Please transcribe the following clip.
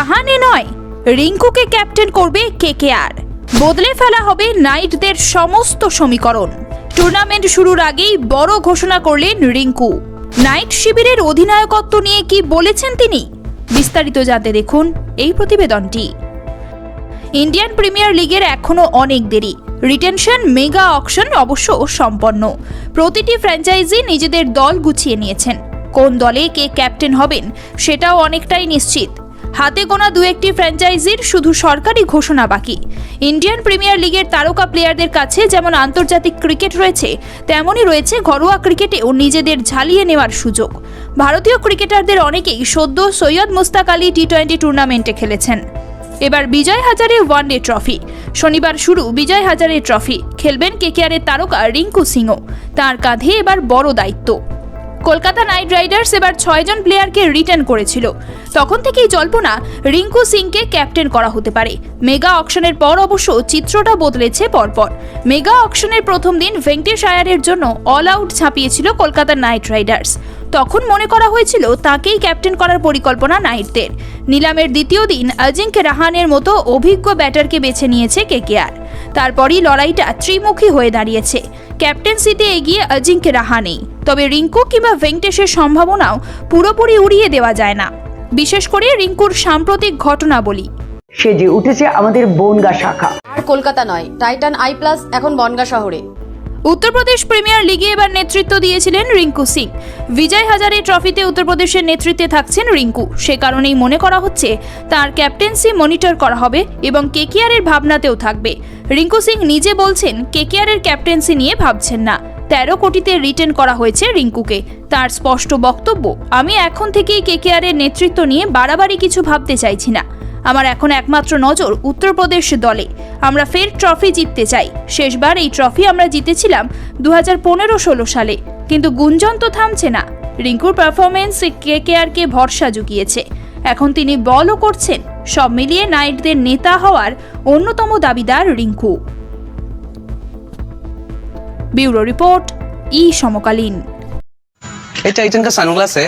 রাহানে নয়, রিঙ্কুকে ক্যাপ্টেন করবে কেকেআর। বদলে ফেলা হবে নাইটদের সমস্ত সমীকরণ। টুর্নামেন্ট শুরুর আগেই বড় ঘোষণা করলেন রিঙ্কু। নাইট শিবিরের অধিনায়কত্ব নিয়ে কি বলেছেন তিনি? বিস্তারিত জানতে দেখুন এই প্রতিবেদনটি। ইন্ডিয়ান প্রিমিয়ার লিগের এখনও অনেক দেরি। রিটেনশন মেগা অকশন অবশ্য সম্পন্ন। প্রতিটি ফ্র্যাঞ্চাইজি নিজেদের দল গুছিয়ে নিয়েছেন। কোন দলে কে ক্যাপ্টেন হবেন সেটাও অনেকটাই নিশ্চিত। হাতে গোনা দু একটি ফ্র্যাঞ্চাইজির শুধু সরকারি ঘোষণা বাকি। ইন্ডিয়ান প্রিমিয়ার লিগের তারকা প্লেয়ারদের কাছে যেমন আন্তর্জাতিক ক্রিকেট রয়েছে, তেমনই রয়েছে ঘরোয়া ক্রিকেটেও নিজেদের ঝালিয়ে নেওয়ার সুযোগ। ভারতীয় ক্রিকেটারদের অনেকেই সদ্য সৈয়দ মুস্তাক আলী টি টোয়েন্টি টুর্নামেন্টে খেলেছেন। এবার বিজয় হাজারে ওয়ানডে ট্রফি। শনিবার শুরু বিজয় হাজারে ট্রফি। খেলবেন কেকেআরের তারকা রিঙ্কু সিংও। তার কাঁধে এবার বড় দায়িত্ব। কলকাতা নাইট রাইডার্স এবার ছয়জন প্লেয়ারকে রিটার্ন করেছিল। তখন থেকেই জল্পনা রিঙ্কু সিংকে ক্যাপ্টেন করা হতে পারে। মেগা অকশনের পর অবশ্য চিত্রটা বদলেছে পরপর। মেগা অকশনের প্রথম দিন ভেঙ্কটেশ আয়ারের জন্য অল আউট ছাপিয়েছিল কলকাতা নাইট রাইডার্স। তখন মনে করা হয়েছিল তাকেই ক্যাপ্টেন করার পরিকল্পনা নাইটদের। নিলামের দ্বিতীয় দিন অজিঙ্ক্য রাহানের মতো অভিজ্ঞ ব্যাটারকে বেছে নিয়েছে কেকেআর। তারপরই লড়াইটা ত্রিমুখী হয়ে দাঁড়িয়েছে। ক্যাপ্টেন্সিতে এগিয়ে অজিঙ্ক্য রাহানেই তবে রিঙ্কু কিংবা ভেঙ্কটেশের সম্ভাবনাও পুরোপুরি উড়িয়ে দেওয়া যায় না। বিশেষ করে রিঙ্কুর সাম্প্রতিক ঘটনা বলি সেজে উঠেছে আমাদের বনগা শাখা। আর কলকাতা নয় টাইটান আই প্লাস এখন বনগা শহরে। উত্তরপ্রদেশ প্রিমিয়ার লিগে এবার নেতৃত্ব দিয়েছিলেন রিঙ্কু সিং। বিজয় হাজারে ট্রফিতে উত্তরপ্রদেশের নেতৃত্বে থাকছেন রিঙ্কু। সে কারণেই মনে করা হচ্ছে, তার ক্যাপ্টেন্সি মনিটর করা হবে এবং কেকেআরের ভাবনাতেও থাকবে। রিঙ্কু সিং নিজে বলছেন, কেকেআরের ক্যাপ্টেন্সি নিয়ে ভাবছেন না। তেরো কোটিতে রিটেন করা হয়েছে রিঙ্কুকে। তার স্পষ্ট বক্তব্য, আমি এখন থেকেই কেকেআরের নেতৃত্ব নিয়ে বাড়াবাড়ি কিছু ভাবতে চাইছি না। আমার এখন একমাত্র নজর উত্তরপ্রদেশ দলে আমরা ফের ট্রফি জিততে চাই শেষবার এই ট্রফি আমরা জিতেছিলাম দু হাজার পনেরো ষোলো সালে কিন্তু গুঞ্জন তো থামছে না রিঙ্কুর পারফরমেন্স কে কে আর কে ভরসা জুগিয়েছে এখন তিনি বলও করছেন সব মিলিয়ে নাইটদের নেতা হওয়ার অন্যতম দাবিদার রিঙ্কু ব্যুরো রিপোর্ট ই সমকালীন ये टाइटन का सनग्लास है